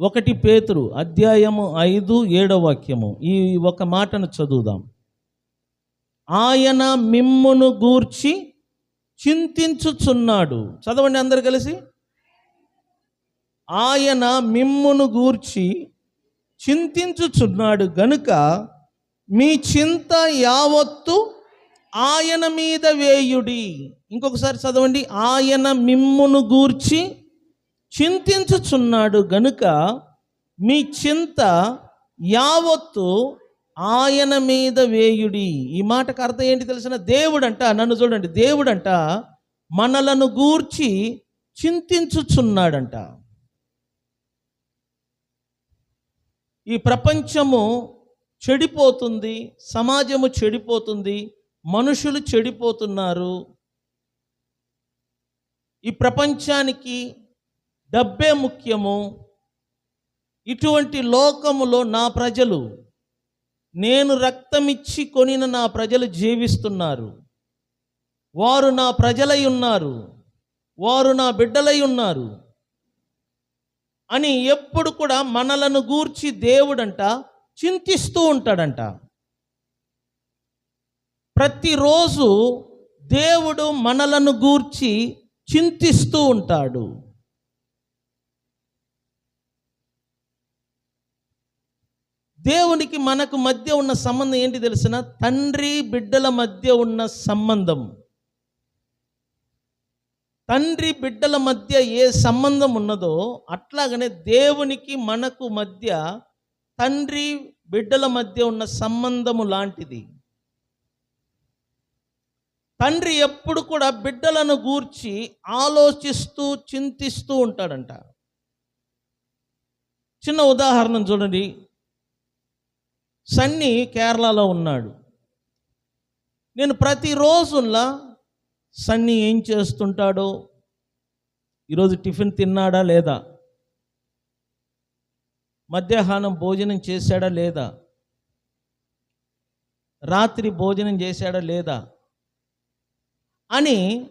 ఒకటి పేతురు అధ్యాయము ఐదు ఏడవ వాక్యము. ఈ ఒక మాటను చదువుదాం. ఆయన మిమ్మును గూర్చి చింతించుచున్నాడు. చదవండి అందరు కలిసి. ఆయన మిమ్మును గూర్చి చింతించుచున్నాడు గనుక మీ చింత యావత్తు ఆయన మీద వేయుడి. ఇంకొకసారి చదవండి. ఆయన మిమ్మును గూర్చి చింతించుచున్నాడు గనుక మీ చింత యావత్తు ఆయన మీద వేయుడి. ఈ మాటకు అర్థం ఏంటి తెలిసిన? దేవుడంట నన్ను చూడండి దేవుడంట మనలను గూర్చి చింతించుచున్నాడంట. ఈ ప్రపంచము చెడిపోతుంది సమాజము చెడిపోతుంది మనుషులు చెడిపోతున్నారు. ఈ ప్రపంచానికి డబ్బే ముఖ్యము. ఇటువంటి లోకములో నా ప్రజలు నేను రక్తమిచ్చి కొనిన నా ప్రజలు జీవిస్తున్నారు. వారు నా ప్రజలై ఉన్నారు. వారు నా బిడ్డలై ఉన్నారు. అని ఎప్పుడు కూడా మనలను గూర్చి దేవుడంట చింతిస్తూ ఉంటాడంట. ప్రతిరోజు దేవుడు మనలను గూర్చి చింతిస్తూ ఉంటాడు. దేవునికి మనకు మధ్య ఉన్న సంబంధం ఏంటి తెలిసిన? తండ్రి బిడ్డల మధ్య ఉన్న సంబంధం. తండ్రి బిడ్డల మధ్య ఏ సంబంధం ఉన్నదో అట్లాగనే దేవునికి మనకు మధ్య తండ్రి బిడ్డల మధ్య ఉన్న సంబంధము లాంటిది. తండ్రి ఎప్పుడు కూడా బిడ్డలను గూర్చి ఆలోచిస్తూ చింతిస్తూ ఉంటాడంట. చిన్న ఉదాహరణ చూడండి. సన్నీ కేరళలో ఉన్నాడు. నేను ప్రతిరోజులా సన్నీ ఏం చేస్తుంటాడో ఈరోజు టిఫిన్ తిన్నాడా లేదా? మధ్యాహ్నం భోజనం చేశాడా లేదా? రాత్రి భోజనం చేశాడా లేదా? అని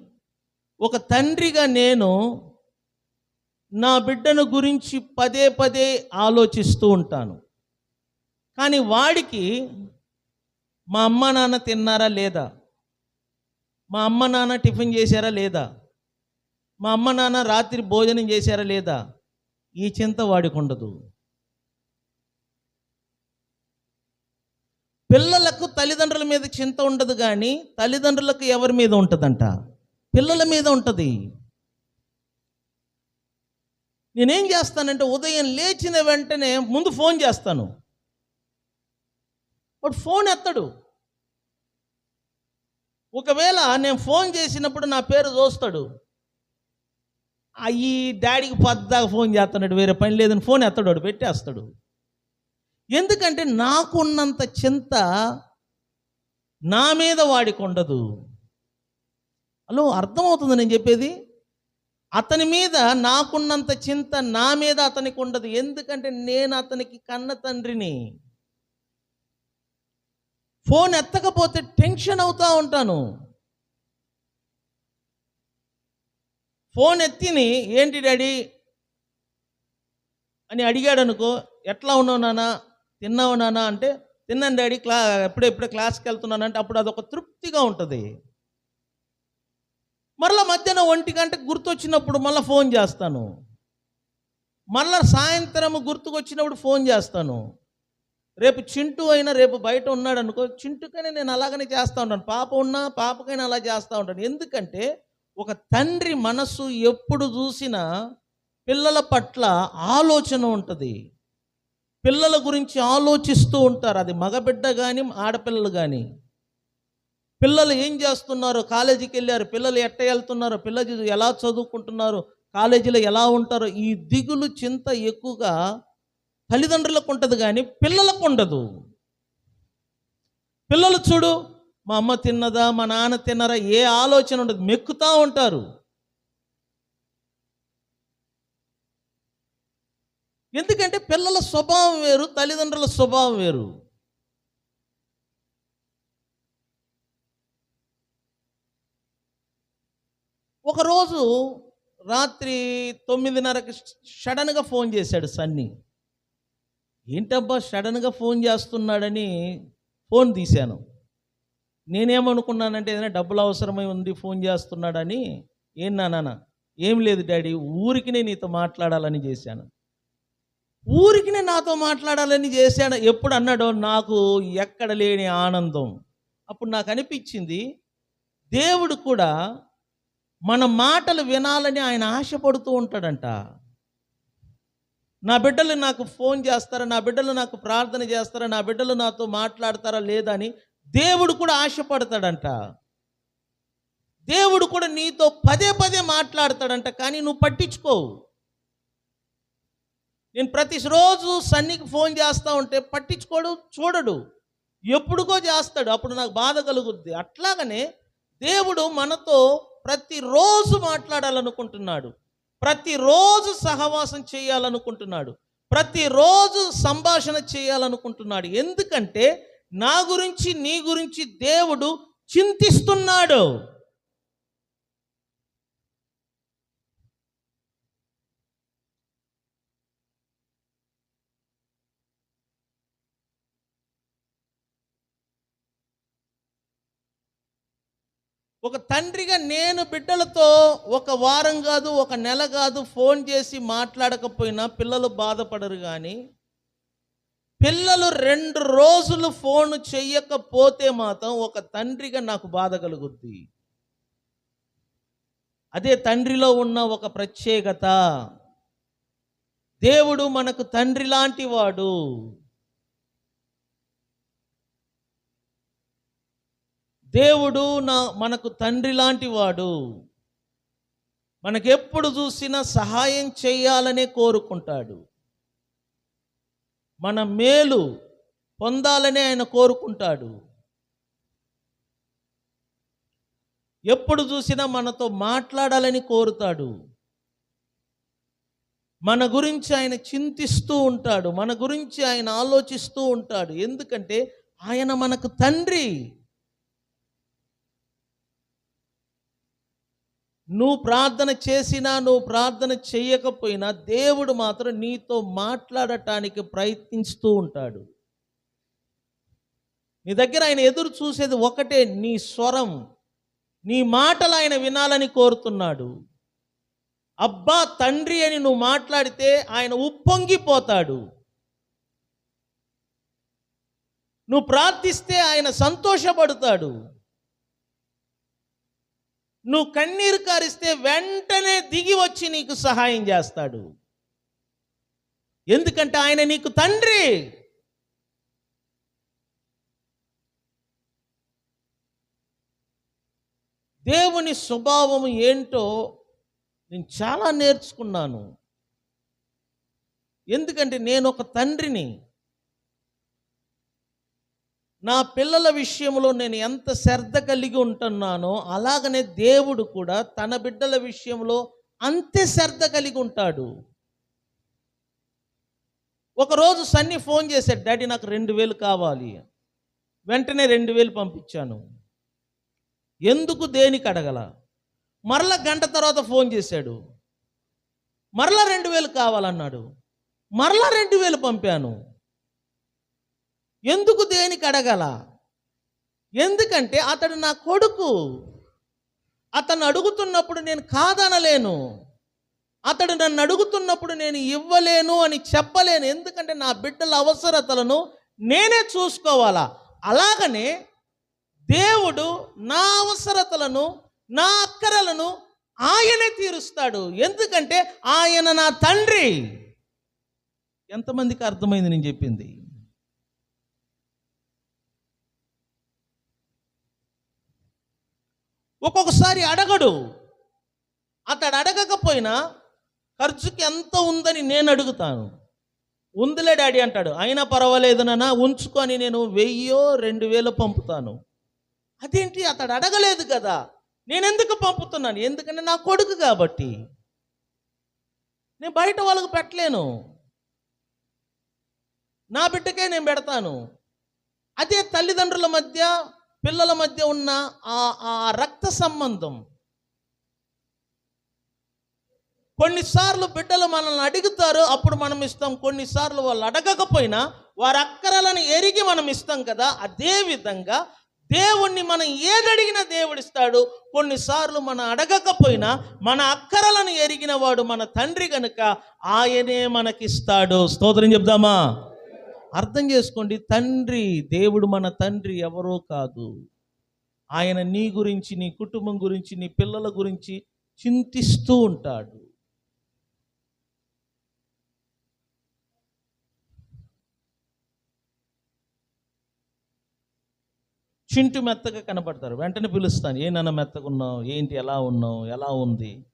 ఒక తండ్రిగా నేను నా బిడ్డను గురించి పదే పదే ఆలోచిస్తూ ఉంటాను. కానీ వాడికి మా అమ్మ నాన్న తిన్నారా లేదా? మా అమ్మ నాన్న టిఫిన్ చేశారా లేదా? మా అమ్మ నాన్న రాత్రి భోజనం చేశారా లేదా? ఈ చింత వాడికి ఉండదు. పిల్లలకు తల్లిదండ్రుల మీద చింత ఉండదు కానీ తల్లిదండ్రులకు ఎవరి మీద ఉంటుందంట? పిల్లల మీద ఉంటుంది. నేనేం చేస్తానంటే ఉదయం లేచిన వెంటనే ముందు ఫోన్ చేస్తాను. వాడు ఫోన్ ఎత్తడు. ఒకవేళ నేను ఫోన్ చేసినప్పుడు నా పేరు చూస్తాడు అయ్యి డాడీకి పద్దాకా ఫోన్ చేస్తున్నాడు వేరే పని లేదని ఫోన్ ఎత్తడు వాడు పెట్టేస్తాడు. ఎందుకంటే నాకున్నంత చింత నా మీద వాడికి ఉండదు. హలో అర్థమవుతుంది నేను చెప్పేది? అతని మీద నాకున్నంత చింత నా మీద అతనికి ఉండదు. ఎందుకంటే నేను అతనికి కన్న తండ్రిని. ఫోన్ ఎత్తకపోతే టెన్షన్ అవుతూ ఉంటాను. ఫోన్ ఎత్తిని ఏంటి డాడీ? అని అడిగాడు అనుకో ఎట్లా ఉన్నావు నానా తిన్నావు నానా అంటే తిన్నాను డాడీ క్లా ఎప్పుడే ఎప్పుడే క్లాస్కి వెళ్తున్నాను. అంటే అప్పుడు అదొక తృప్తిగా ఉంటుంది. మరలా మధ్యాహ్నం ఒంటి గంటకు గుర్తొచ్చినప్పుడు మళ్ళీ ఫోన్ చేస్తాను. మళ్ళా సాయంత్రం గుర్తుకొచ్చినప్పుడు ఫోన్ చేస్తాను. రేపు చింటూ అయినా రేపు బయట ఉన్నాడు అనుకో చింటుకైనా నేను అలాగనే చేస్తూ ఉంటాను. పాప ఉన్నా పాపకైనా అలా చేస్తూ ఉంటాను. ఎందుకంటే ఒక తండ్రి మనస్సు ఎప్పుడు చూసినా పిల్లల పట్ల ఆలోచన ఉంటుంది. పిల్లల గురించి ఆలోచిస్తూ ఉంటారు. అది మగబిడ్డ కానీ ఆడపిల్లలు కానీ పిల్లలు ఏం చేస్తున్నారు కాలేజీకి వెళ్ళారు పిల్లలు ఎట్ట వెళ్తున్నారు పిల్లలు ఎలా చదువుకుంటున్నారు కాలేజీలో ఎలా ఉంటారో ఈ దిగులు చింత ఎక్కువగా తల్లిదండ్రులకు ఉంటుంది కానీ పిల్లలకు ఉండదు. పిల్లలు చూడు మా అమ్మ తిన్నదా మా నాన్న తిన్నరా ఏ ఆలోచన ఉండదు మెక్కుతూ ఉంటారు. ఎందుకంటే పిల్లల స్వభావం వేరు తల్లిదండ్రుల స్వభావం వేరు. ఒకరోజు రాత్రి తొమ్మిదిన్నరకి సడన్గా ఫోన్ చేశాడు సన్నీ. ఏంటబ్బా సడన్గా ఫోన్ చేస్తున్నాడని ఫోన్ తీశాను. నేనేమనుకున్నానంటే ఏదైనా డబ్బులు అవసరమై ఉంది ఫోన్ చేస్తున్నాడని ఏం నాన్న? ఏం లేదు డాడీ ఊరికినే నీతో మాట్లాడాలని చేశాను. ఊరికినే నాతో మాట్లాడాలని చేశాడు ఎప్పుడు అన్నాడో నాకు ఎక్కడ లేని ఆనందం. అప్పుడు నాకు అనిపించింది దేవుడు కూడా మన మాటలు వినాలని ఆయన ఆశపడుతూ ఉంటాడంట. నా బిడ్డలు నాకు ఫోన్ చేస్తారా? నా బిడ్డలు నాకు ప్రార్థన చేస్తారా? నా బిడ్డలు నాతో మాట్లాడతారా? లేదా అని దేవుడు కూడా ఆశపడతాడంట. దేవుడు కూడా నీతో పదే పదే మాట్లాడతాడంట కానీ నువ్వు పట్టించుకోవు నేను ప్రతిరోజు సన్నికి ఫోన్ చేస్తూ ఉంటే పట్టించుకోడు చూడడు. ఎప్పుడుకో చేస్తాడు అప్పుడు నాకు బాధ కలుగుద్ది. అట్లాగనే దేవుడు మనతో ప్రతిరోజు మాట్లాడాలనుకుంటున్నాడు. ప్రతిరోజు సహవాసం చేయాలనుకుంటున్నాడు. ప్రతిరోజు సంభాషణ చేయాలనుకుంటున్నాడు. ఎందుకంటే నా గురించి నీ గురించి దేవుడు చింతిస్తున్నాడు. ఒక తండ్రిగా నేను బిడ్డలతో ఒక వారం కాదు ఒక నెల కాదు ఫోన్ చేసి మాట్లాడకపోయినా పిల్లలు బాధపడరు కానీ పిల్లలు రెండు రోజులు ఫోన్ చెయ్యకపోతే మాత్రం ఒక తండ్రిగా నాకు బాధ కలుగుద్ది. అదే తండ్రిలో ఉన్న ఒక ప్రత్యేకత. దేవుడు మనకు తండ్రి లాంటి వాడు. దేవుడు నా మనకు తండ్రి లాంటి వాడు. మనకెప్పుడు చూసినా సహాయం చేయాలనే కోరుకుంటాడు. మన మేలు పొందాలనే ఆయన కోరుకుంటాడు. ఎప్పుడు చూసినా మనతో మాట్లాడాలని కోరుతాడు. మన గురించి ఆయన చింతిస్తూ ఉంటాడు. మన గురించి ఆయన ఆలోచిస్తూ ఉంటాడు. ఎందుకంటే ఆయన మనకు తండ్రి. నువ్వు ప్రార్థన చేసినా నువ్వు ప్రార్థన చేయకపోయినా దేవుడు మాత్రం నీతో మాట్లాడటానికి ప్రయత్నిస్తూ ఉంటాడు. నీ దగ్గర ఆయన ఎదురు చూసేది ఒకటే నీ స్వరం. నీ మాటలు ఆయన వినాలని కోరుతున్నాడు. అబ్బా తండ్రి అని నువ్వు మాట్లాడితే ఆయన ఉప్పొంగిపోతాడు. నువ్వు ప్రార్థిస్తే ఆయన సంతోషపడతాడు. నువ్వు కన్నీరు కారిస్తే వెంటనే దిగి వచ్చి నీకు సహాయం చేస్తాడు. ఎందుకంటే ఆయన నీకు తండ్రి. దేవుని స్వభావం ఏంటో నేను చాలా నేర్చుకున్నాను. ఎందుకంటే నేను ఒక తండ్రిని. నా పిల్లల విషయంలో నేను ఎంత శ్రద్ధ కలిగి ఉంటున్నానో అలాగనే దేవుడు కూడా తన బిడ్డల విషయంలో అంతే శ్రద్ధ కలిగి ఉంటాడు. ఒకరోజు సన్ని ఫోన్ చేశాడు డాడీ నాకు రెండు వేలు కావాలి. వెంటనే రెండు వేలు పంపించాను. ఎందుకు దేనికి అడగల? మరల గంట తర్వాత ఫోన్ చేశాడు. మరలా రెండు వేలు కావాలన్నాడు. మరలా రెండు వేలు పంపాను. ఎందుకు దేనికి అడగల? ఎందుకంటే అతడు నా కొడుకు. అతను అడుగుతున్నప్పుడు నేను కాదనలేను. అతడు నన్ను అడుగుతున్నప్పుడు నేను ఇవ్వలేను అని చెప్పలేను. ఎందుకంటే నా బిడ్డల అవసరతలను నేనే చూసుకోవాలా? అలాగనే దేవుడు నా అవసరతలను నా అక్కరలను ఆయనే తీరుస్తాడు. ఎందుకంటే ఆయన నా తండ్రి. ఎంతమందికి అర్థమైంది నేను చెప్పింది? ఒక్కొక్కసారి అడగడు. అతడు అడగకపోయినా ఖర్చుకి ఎంత ఉందని నేను అడుగుతాను. ఉందిలే డాడీ అంటాడు. అయినా పర్వాలేదు నాన్న ఉంచుకొని నేను వెయ్యో రెండు వేలు పంపుతాను. అదేంటి? అతడు అడగలేదు కదా. నేను ఎందుకు పంపుతున్నాను? ఎందుకంటే నా కొడుకు కాబట్టి. నేను బయట వాళ్ళకు పెట్టలేను. నా బిడ్డకే నేను పెడతాను. అదే తల్లిదండ్రుల మధ్య పిల్లల మధ్య ఉన్న ఆ ఆ రక్త సంబంధం. కొన్నిసార్లు బిడ్డలు మనల్ని అడుగుతారు అప్పుడు మనం ఇస్తాం. కొన్నిసార్లు వాళ్ళు అడగకపోయినా వారి అక్కరలను ఎరిగి మనం ఇస్తాం కదా అదే విధంగా దేవుణ్ణి మనం ఏదడిగినా దేవుడిస్తాడు కొన్నిసార్లు మనం అడగకపోయినా మన అక్కరలను ఎరిగిన వాడు మన తండ్రి కనుక ఆయనే మనకిస్తాడు. స్తోత్రం చెప్దామా? అర్థం చేసుకోండి తండ్రి దేవుడు మన తండ్రి ఎవరో కాదు. ఆయన నీ గురించి నీ కుటుంబం గురించి నీ పిల్లల గురించి చింతిస్తూ ఉంటాడు. చింటు మెత్తగా కనపడతారు. వెంటనే పిలుస్తాను ఏనన్నా మెత్తగా ఉన్నావు? ఏంటి? ఎలా ఉన్నావు? ఎలా ఉంది?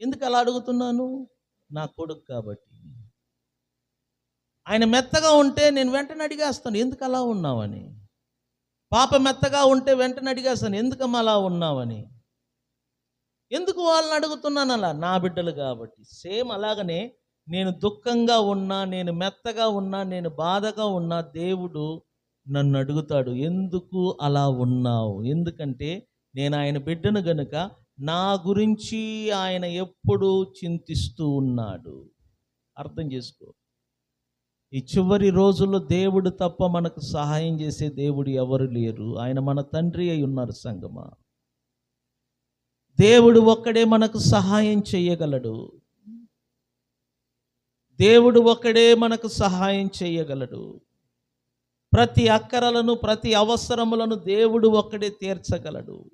ఎందుకు అలా అడుగుతున్నాను? నా కొడుకు కాబట్టి. ఆయన మెత్తగా ఉంటే నేను వెంటనే అడిగేస్తాను ఎందుకు అలా ఉన్నావని? పాప మెత్తగా ఉంటే వెంటనే అడిగేస్తాను ఎందుకమ్మా అలా ఉన్నావని? ఎందుకు వాళ్ళని అడుగుతున్నాను? అలా నా బిడ్డలు కాబట్టి. సేమ్ అలాగనే నేను దుఃఖంగా ఉన్నా నేను మెత్తగా ఉన్నా నేను బాధగా ఉన్నా దేవుడు నన్ను అడుగుతాడు ఎందుకు అలా ఉన్నావు? ఎందుకంటే నేను ఆయన బిడ్డను గనుక నా గురించి ఆయన ఎప్పుడూ చింతిస్తూ ఉన్నాడు. అర్థం చేసుకో. ఈ చివరి రోజుల్లో దేవుడు తప్ప మనకు సహాయం చేసే దేవుడు ఎవరు లేరు. ఆయన మన తండ్రి అయి ఉన్నారు సంగమా. దేవుడు ఒక్కడే మనకు సహాయం చేయగలడు. దేవుడు ఒక్కడే మనకు సహాయం చేయగలడు. ప్రతి అక్కరలను ప్రతి అవసరములను దేవుడు ఒక్కడే తీర్చగలడు.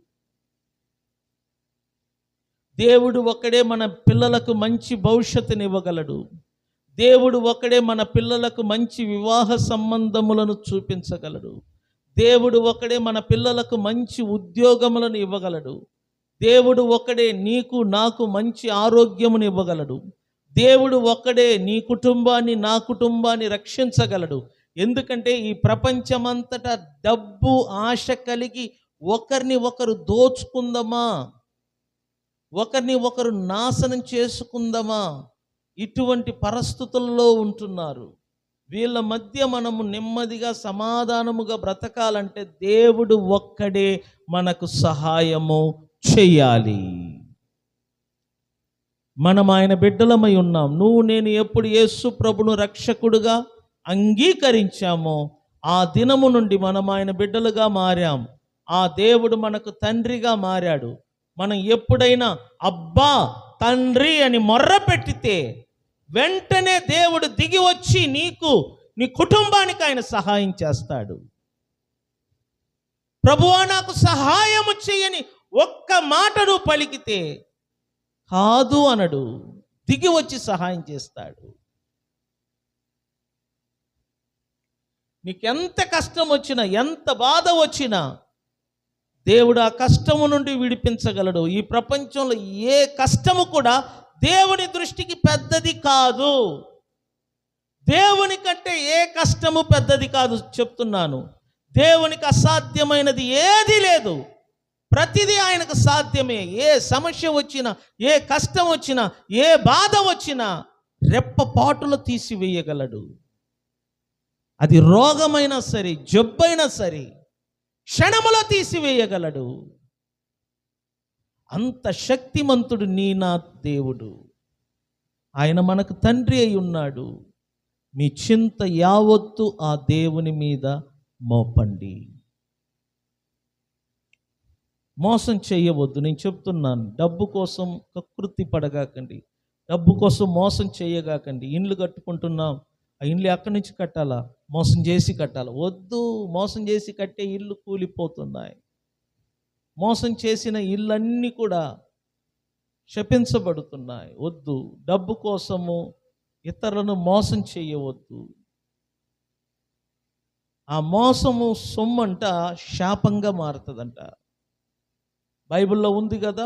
దేవుడు ఒక్కడే మన పిల్లలకు మంచి భవిష్యత్తుని ఇవ్వగలడు దేవుడు ఒక్కడే మన పిల్లలకు మంచి వివాహ సంబంధములను చూపించగలడు. దేవుడు ఒక్కడే మన పిల్లలకు మంచి ఉద్యోగములను ఇవ్వగలడు. దేవుడు ఒక్కడే నీకు నాకు మంచి ఆరోగ్యమును ఇవ్వగలడు. దేవుడు ఒక్కడే నీ కుటుంబాన్ని నా కుటుంబాన్ని రక్షించగలడు. ఎందుకంటే ఈ ప్రపంచమంతటా డబ్బు ఆశ కలిగి ఒకరిని ఒకరు దోచుకుందామా? ఒకరిని ఒకరు నాశనం చేసుకుందామా? ఇటువంటి పరిస్థితుల్లో ఉంటున్నారు. వీళ్ళ మధ్య మనము నెమ్మదిగా సమాధానముగా బ్రతకాలంటే దేవుడు ఒక్కడే మనకు సహాయము చెయ్యాలి మనం ఆయన బిడ్డలమై ఉన్నాం. నువ్వు నేను ఎప్పుడు యేసు ప్రభును రక్షకుడుగా అంగీకరించామో ఆ దినము నుండి మనం ఆయన బిడ్డలుగా మారాం. ఆ దేవుడు మనకు తండ్రిగా మారాడు. మనం ఎప్పుడైనా అబ్బా తండ్రి అని మొర్ర పెట్టితే వెంటనే దేవుడు దిగి వచ్చి నీకు నీ కుటుంబానికి ఆయన సహాయం చేస్తాడు. ప్రభువా నాకు సహాయము చేయని ఒక్క మాటను పలికితే కాదు అనడు. దిగి వచ్చి సహాయం చేస్తాడు. నీకెంత కష్టం వచ్చినా ఎంత బాధ వచ్చినా దేవుడు ఆ కష్టము నుండి విడిపించగలడు. ఈ ప్రపంచంలో ఏ కష్టము కూడా దేవుని దృష్టికి పెద్దది కాదు. దేవుని కంటే ఏ కష్టము పెద్దది కాదు చెప్తున్నాను. దేవునికి అసాధ్యమైనది ఏది లేదు. ప్రతిదీ ఆయనకు సాధ్యమే. ఏ సమస్య వచ్చినా ఏ కష్టం వచ్చినా ఏ బాధ వచ్చినా రెప్పపాటులు తీసివేయగలడు. అది రోగమైనా సరే జబ్బైనా సరే క్షణములో తీసివేయగలడు. అంత శక్తిమంతుడు నీ నా దేవుడు. ఆయన మనకు తండ్రి అయి ఉన్నాడు. మీ చింత యావత్తు ఆ దేవుని మీద మోపండి. మోసం చేయవద్దు. నేను చెప్తున్నాను డబ్బు కోసం కకృతి పడగాకండి. డబ్బు కోసం మోసం చేయగాకండి. ఇండ్లు కట్టుకుంటున్నాం ఆ ఇండ్లు ఎక్కడి నుంచి కట్టాలా? మోసం చేసి కట్టాలా? వద్దు మోసం చేసి కట్టే ఇల్లు కూలిపోతున్నాయి మోసం చేసిన ఇళ్ళన్నీ కూడా శపించబడుతున్నాయి. వద్దు డబ్బు కోసము ఇతరులను మోసం చేయవద్దు. ఆ మోసము సొమ్మంట శాపంగా మారుతుందంట. బైబిల్లో ఉంది కదా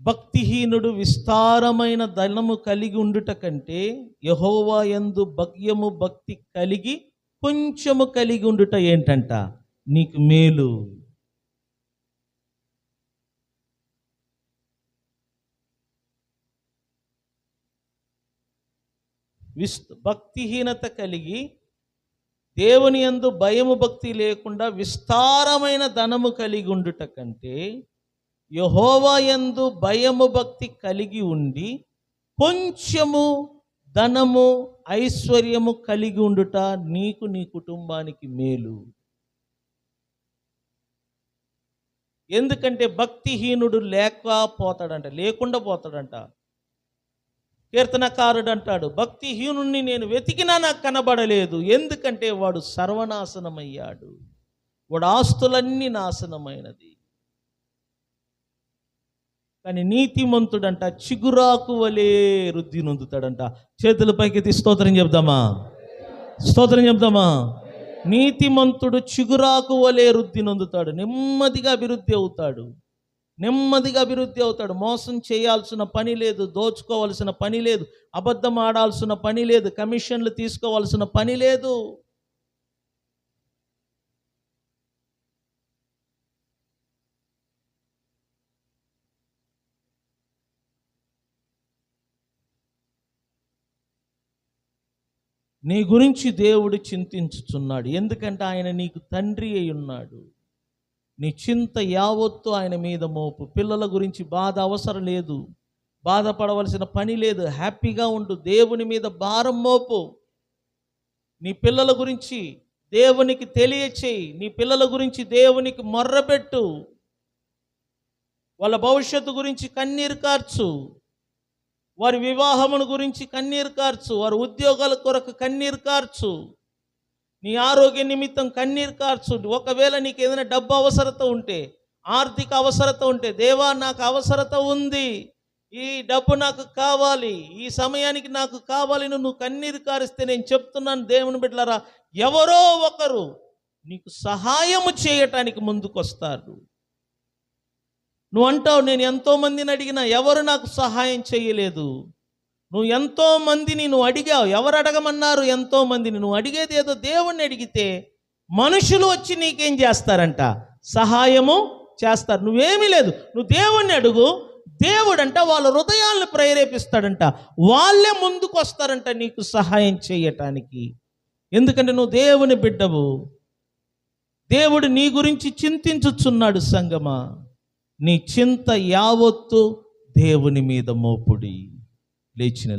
భక్తిహీనుడు విస్తారమైన ధనము కలిగి ఉండుట కంటే యహోవా యందు భగ్యము భక్తి కలిగి కొంచెము కలిగి ఉండుట ఏంటంట? నీకు మేలు. విస్ భక్తిహీనత కలిగి దేవుని యందు భయము భక్తి లేకుండా విస్తారమైన ధనము కలిగి ఉండుట కంటే యహోవాయందు భయము భక్తి కలిగి ఉండి కొంచెము ధనము ఐశ్వర్యము కలిగి ఉండుట నీకు నీ కుటుంబానికి మేలు. ఎందుకంటే భక్తిహీనుడు లేకపోతాడంట లేకుండా పోతాడంట. కీర్తనకారుడు అంటాడు భక్తిహీనుణ్ణి నేను వెతికినా నాకు కనబడలేదు. ఎందుకంటే వాడు సర్వనాశనమయ్యాడు. వాడు ఆస్తులన్నీ నాశనమైనది. కానీ నీతిమంతుడంట చిగురాకు వలే వృద్ధి నొందుతాడంట. చేతుల పైకి స్తోత్రం చెప్దామా? స్తోత్రం చెప్దామా? నీతిమంతుడు చిగురాకు వలే వృద్ధి నొందుతాడు నెమ్మదిగా అభివృద్ధి అవుతాడు. నెమ్మదిగా అభివృద్ధి అవుతాడు. మోసం చేయాల్సిన పని లేదు దోచుకోవాల్సిన పని లేదు అబద్ధం ఆడాల్సిన పని లేదు కమిషన్లు తీసుకోవాల్సిన పని లేదు. నీ గురించి దేవుడు చింతించుచున్నాడు. ఎందుకంటే ఆయన నీకు తండ్రి అయి ఉన్నాడు. నీ చింత యావత్తు ఆయన మీద మోపు. పిల్లల గురించి బాధ అవసరం లేదు. బాధపడవలసిన పని లేదు. హ్యాపీగా ఉండు. దేవుని మీద భారం మోపు. నీ పిల్లల గురించి దేవునికి తెలియచేయి. నీ పిల్లల గురించి దేవునికి మొర్రపెట్టు. వాళ్ళ భవిష్యత్తు గురించి కన్నీరు కార్చు. వారి వివాహమును గురించి కన్నీరు కార్చు వారి ఉద్యోగాల కొరకు కన్నీరు కార్చు. నీ ఆరోగ్య నిమిత్తం కన్నీరు కార్చు. ఒకవేళ నీకు ఏదైనా డబ్బు అవసరత ఉంటే ఆర్థిక అవసరత ఉంటే దేవా నాకు అవసరత ఉంది. ఈ డబ్బు నాకు కావాలి. ఈ సమయానికి నాకు కావాలి. నువ్వు కన్నీరు కారిస్తే నేను చెప్తున్నాను దేవుని బిడ్డలారా ఎవరో ఒకరు నీకు సహాయము చేయటానికి ముందుకొస్తారు. నువ్వు అంటావు నేను ఎంతోమందిని అడిగినా ఎవరు నాకు సహాయం చేయలేదు. నువ్వు ఎంతో మందిని నువ్వు అడిగావు ఎవరు అడగమన్నారు ఎంతో మందిని? నువ్వు అడిగేది ఏదో దేవుణ్ణి అడిగితే మనుషులు వచ్చి నీకేం చేస్తారంట? సహాయము చేస్తారు. నువ్వేమీ లేదు. నువ్వు దేవుణ్ణి అడుగు దేవుడంట వాళ్ళ హృదయాలను ప్రేరేపిస్తాడంట. వాళ్ళే ముందుకు వస్తారంట నీకు సహాయం చేయటానికి. ఎందుకంటే నువ్వు దేవుని బిడ్డవు. దేవుడు నీ గురించి చింతించుచున్నాడు సంగమా. నీ చింత యావత్తు దేవుని మీద మోపుడి. లేచిన